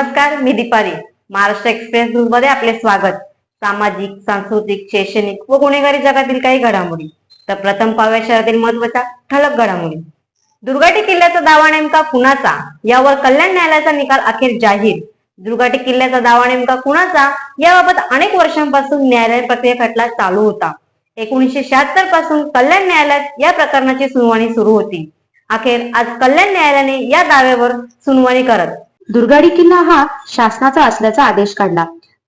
नमस्कार मी दीपाली. महाराष्ट्र एक्सप्रेस न्यूजमध्ये आपले स्वागत. सामाजिक सांस्कृतिक शैक्षणिक व गुन्हेगारी जगातील काही घडामोडी. तर प्रथम पाव्या शहरातील महत्त्वाच्या ठळक घडामोडी. दुर्गाटी किल्ल्याचा दावा नेमका कुणाचा? यावर कल्याण न्यायालयाचा निकाल अखेर जाहीर. दुर्गाटी किल्ल्याचा दावा नेमका कुणाचा? याबाबत अनेक वर्षांपासून न्यायालयीन प्रक्रिया खटला चालू होता. एकोणीसशे शहात्तरपासून कल्याण न्यायालयात या प्रकरणाची सुनावणी सुरू होती. अखेर आज कल्याण न्यायालयाने या दाव्यावर सुनावणी करत दुर्गाडी किल्ला हा शासनाचा असल्याचा आदेश काढला.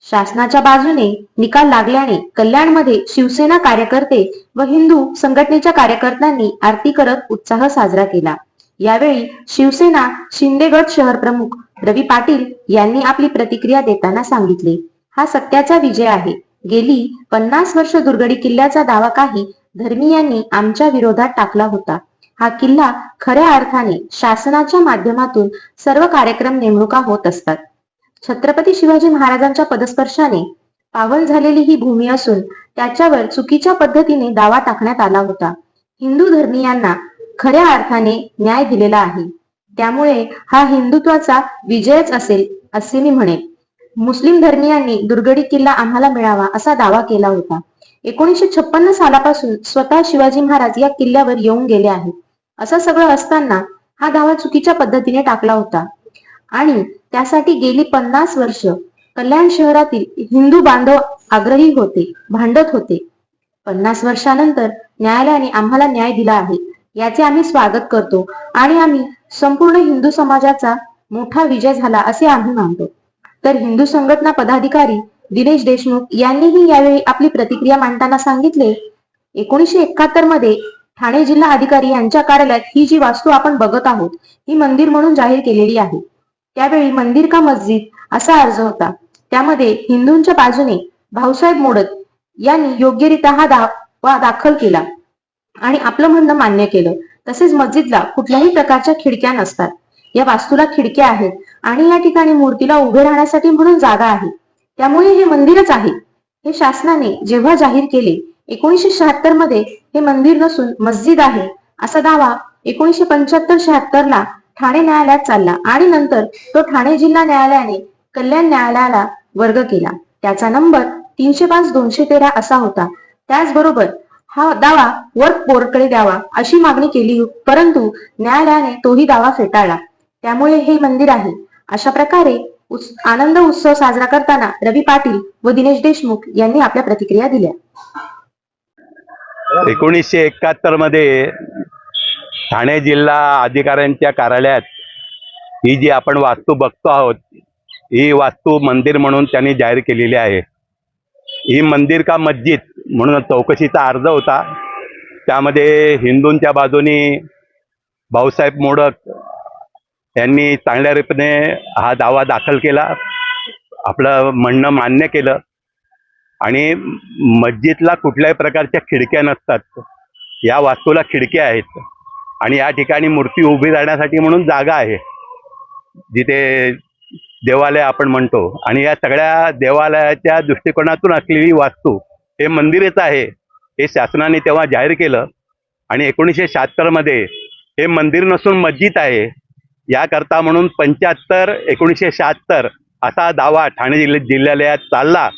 शासनाच्या बाजूने निकाल लागल्याने कल्याणमध्ये शिवसेना कार्यकर्ते व हिंदू संघटनेच्या कार्यकर्त्यांनी आरती करत उत्साह साजरा केला. यावेळी शिवसेना शिंदेगड शहर प्रमुख रवी पाटील यांनी आपली प्रतिक्रिया देताना सांगितले. हा सत्याचा विजय आहे. गेली पन्नास वर्ष दुर्गडी किल्ल्याचा दावा काही धर्मीयांनी आमच्या विरोधात टाकला होता. हा किल्ला खऱ्या अर्थाने शासनाच्या माध्यमातून सर्व कार्यक्रम नेमणुका होत असतात. छत्रपती शिवाजी महाराजांच्या पदस्पर्शाने पावन झालेली ही भूमी असून त्याच्यावर चुकीच्या पद्धतीने दावा टाकण्यात आला होता. हिंदू धर्मीयांना खऱ्या अर्थाने न्याय दिलेला आहे. त्यामुळे हा हिंदुत्वाचा विजयच असेल असे मी म्हणेन. मुस्लिम धर्मीयांनी दुर्गडी किल्ला आम्हाला मिळावा असा दावा केला होता. एकोणीसशे छप्पन्न सालापासून स्वतः शिवाजी महाराज या किल्ल्यावर येऊन गेले आहेत. असं सगळं असताना हा दावा चुकीच्या पद्धतीने टाकला होता. आणि त्यासाठी गेली पन्नास वर्ष कल्याण शहरातील हिंदू बांधव आग्रही होते भांडत होते. पन्नास वर्षानंतर न्यायालयाने आम्हाला न्याय दिला आहे. याचे आम्ही स्वागत करतो. आणि आम्ही संपूर्ण हिंदू समाजाचा मोठा विजय झाला असे आम्ही मानतो. तर हिंदू संघटना पदाधिकारी दिनेश देशमुख यांनीही यावेळी आपली प्रतिक्रिया मांडताना सांगितले एकोणीशे एकाहत्तरमध्ये ठाणे जिल्हा अधिकारी यांच्या कार्यालयात ही जी वास्तू आपण बघत आहोत ही मंदिर म्हणून जाहीर केलेली आहे. त्यावेळी मंदिर का मस्जिद असा अर्ज होता. त्यामध्ये हिंदूंच्या बाजूने भाऊसाहेब मोडत यांनी योग्यरित्या हा दावा दाखल केला आणि आपलं म्हणणं मान्य केलं. तसेच मस्जिदला कुठल्याही प्रकारच्या खिडक्या नसतात. या वास्तूला खिडक्या आहेत. आणि या ठिकाणी मूर्तीला उभे राहण्यासाठी म्हणून जागा आहे. त्यामुळे हे मंदिरच आहे. हे शासनाने जेव्हा जाहीर केले एकोणीशे शहात्तरमध्ये हे मंदिर नसून मस्जिद आहे असा दावा एकोणीशे पंच्याहत्तर शहात्तर ला ठाणे न्यायालयात चालला आणि नंतर तो ठाणे जिल्हा न्यायालयाने कल्याण न्यायालयाला वर्ग केला. त्याचा नंबर तीनशे पाच दोनशे तेरा असा होता. त्याचबरोबर हा दावा वर्क बोर्डकडे द्यावा अशी मागणी केली परंतु न्यायालयाने तोही दावा फेटाळला. त्यामुळे हे मंदिर आहे. अशा प्रकारे उस- आनंद उत्सव साजरा करताना रवी पाटील व दिनेश देशमुख यांनी आपल्या प्रतिक्रिया दिल्या. एकोणीसशे एकाहत्तरमध्ये ठाणे जिल्हा अधिकाऱ्यांच्या कार्यालयात ही जी आपण वास्तू बघतो आहोत ही वास्तू मंदिर म्हणून त्यांनी जाहीर केलेली आहे. ही मंदिर का मस्जिद म्हणून चौकशीचा अर्ज होता. त्यामध्ये हिंदूंच्या बाजूनी भाऊसाहेब मोडक त्यांनी चांगल्या रीतीने हा दावा दाखल केला. आपलं म्हणणं मान्य केलं. आणि मस्जिदला कुठल्याही प्रकारच्या खिडक्या नसतात. या वास्तूला खिडक्या आहेत. आणि या ठिकाणी मूर्ती उभी राहण्यासाठी म्हणून जागा आहे. जिथे देवालय आपण म्हणतो. आणि या सगळ्या देवालयाच्या दृष्टिकोनातून असलेली वास्तू हे मंदिरच आहे. हे शासनाने तेव्हा जाहीर केलं. आणि एकोणीसशे शहात्तरमध्ये हे मंदिर नसून मस्जिद आहे. याकरता म्हणून पंच्याहत्तर एकोणीसशे शहात्तर असा दावा ठाणे जिल्ह्या जिल्ह्यालयात चालला.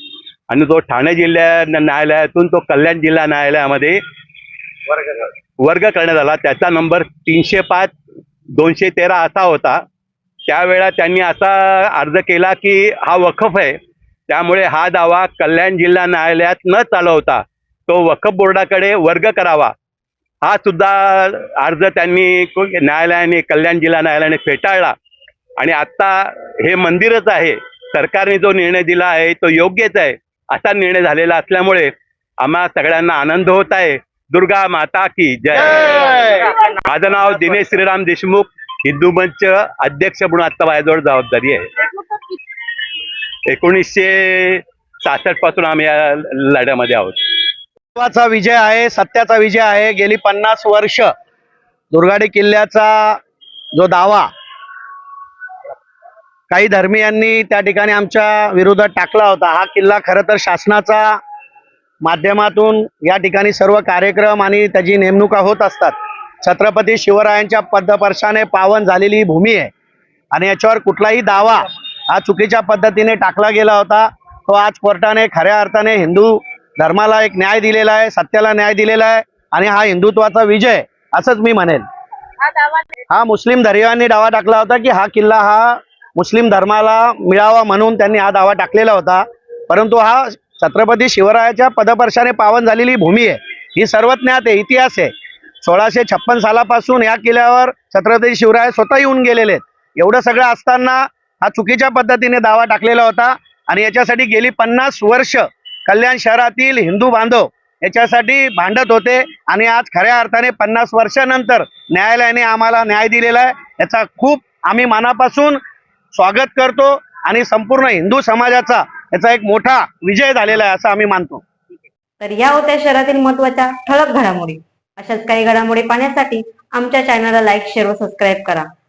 आणि तो ठाणे जिल्हा न्यायालयातून तो कल्याण जिल्हा न्यायालयामध्ये वर्ग करण्यात आला. त्याचा नंबर तीनशे पाच दोनशे तेरा असा होता. त्यावेळा त्यांनी असा अर्ज केला की हा वखफ आहे. त्यामुळे हा दावा कल्याण जिल्हा न्यायालयात न चालवता तो वखफ बोर्डाकडे वर्ग करावा. हा सुद्धा अर्ज त्यांनी न्यायालयाने कल्याण जिल्हा न्यायालयाने फेटाळला. आणि आता हे मंदिरच आहे. सरकारने जो निर्णय दिला आहे तो योग्यच आहे. असा निर्णय झालेला असल्यामुळे आम्हा सगळ्यांना आनंद होत आहे. दुर्गा माता की जय. माझं नाव दिनेश श्रीराम देशमुख. हिंदू मंच अध्यक्ष म्हणून आता माझ्याजवळ जबाबदारी आहे. एकोणीसशे सहासष्टपासून आम्ही या लढ्यामध्ये आहोत. देवाचा विजय आहे सत्याचा विजय आहे. गेली पन्नास वर्ष दुर्गाडी किल्ल्याचा जो दावा काही धर्मीयांनी त्या ठिकाणी आमच्या विरोधात टाकला होता. हा किल्ला खरं तर शासनाचा माध्यमातून या ठिकाणी सर्व कार्यक्रम आणि त्याची नेमणुका होत असतात. छत्रपती शिवरायांच्या पदपर्शाने पावन झालेली ही भूमी आहे. आणि याच्यावर कुठलाही दावा हा चुकीच्या पद्धतीने टाकला गेला होता. तो आज कोर्टाने खऱ्या अर्थाने हिंदू धर्माला एक न्याय दिलेला आहे सत्याला न्याय दिलेला आहे आणि हा हिंदुत्वाचा विजय असंच मी म्हणेल. हा मुस्लिम धर्मियांनी दावा टाकला होता की हा किल्ला हा मुस्लिम धर्माला मिळावा म्हणून त्यांनी हा दावा टाकलेला होता. परंतु हा छत्रपती शिवरायाच्या पदपर्शाने पावन झालेली भूमी आहे. ही सर्वज्ञात आहे इतिहास आहे. सोळाशे छप्पन सालापासून या किल्ल्यावर छत्रपती शिवराय स्वतः येऊन गेलेले आहेत. एवढं सगळं असताना हा चुकीच्या पद्धतीने दावा टाकलेला होता आणि याच्यासाठी गेली पन्नास वर्ष कल्याण शहरातील हिंदू बांधव याच्यासाठी भांडत होते आणि आज खऱ्या अर्थाने पन्नास वर्षानंतर न्यायालयाने आम्हाला न्याय दिलेला आहे. याचा खूप आम्ही मनापासून स्वागत करतो आणि संपूर्ण हिंदू समाजाचा याचा एक मोठा विजय झालेला आहे असं आम्ही मानतो. तर या होत्या शहरातील महत्त्वाच्या ठळक घडामोडी. अशाच काही घडामोडी पाहण्यासाठी आमच्या चॅनलला लाईक शेअर व सबस्क्राईब करा.